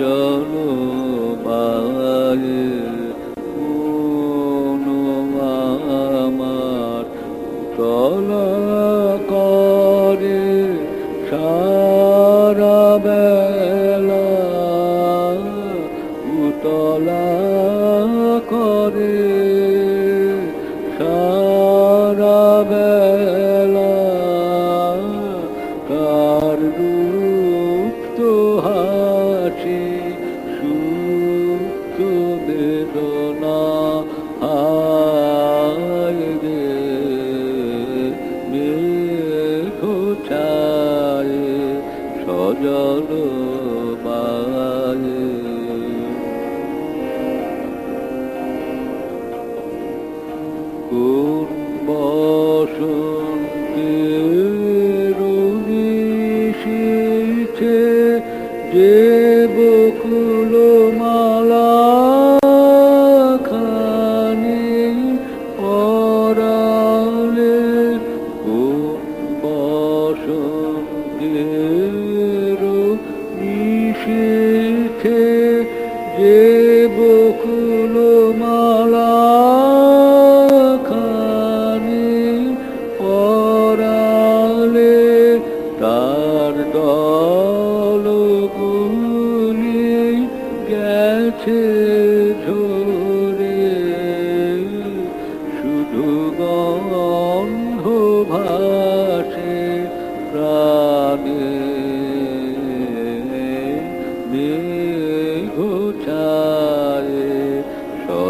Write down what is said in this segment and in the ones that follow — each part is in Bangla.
জলবাল আমার তলা করে বেলা উতলা করে সারা বেলা। তার হা হাসি সুপ্ত বেদনা হায় রে। মেঘ সজল বায়ে যে বকুল পরালে তার দলগুলি গেছে ঝরে শুধু গন্ধ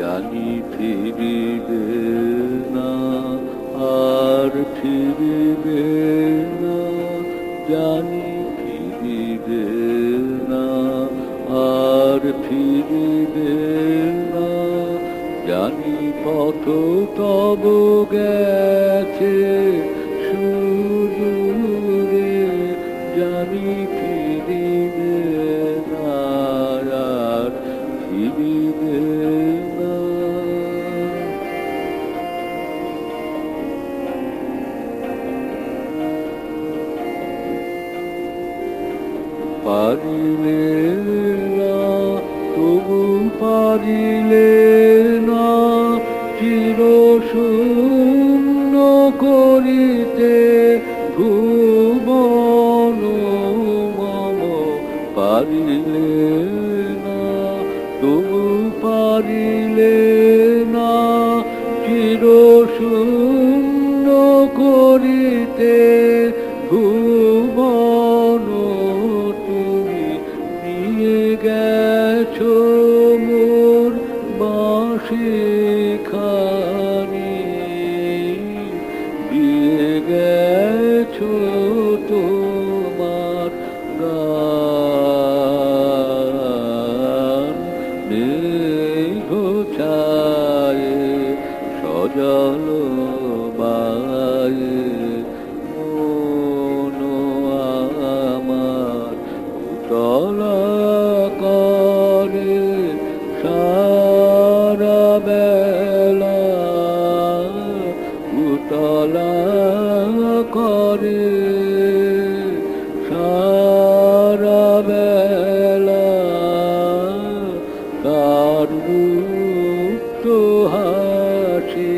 জানি ফিরিবে না, আর ফিরিবে না, জানি ফিরিবে না, আর ফিরিবে না, জানি পথ তব গেছে, সুদূরে জানি পারিলে না, তবু পারিলে না চির শূন্য করিতে ভুবন মম পারিলে না, তবু পারিলে না চির শূন্য করিতে ভুবন বাঁশি সারা বেলা তার রূপ হাসি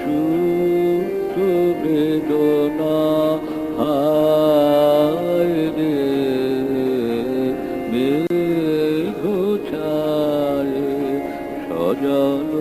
সুপ্ত বেদনা হায় রে মেঘ ছায় সজল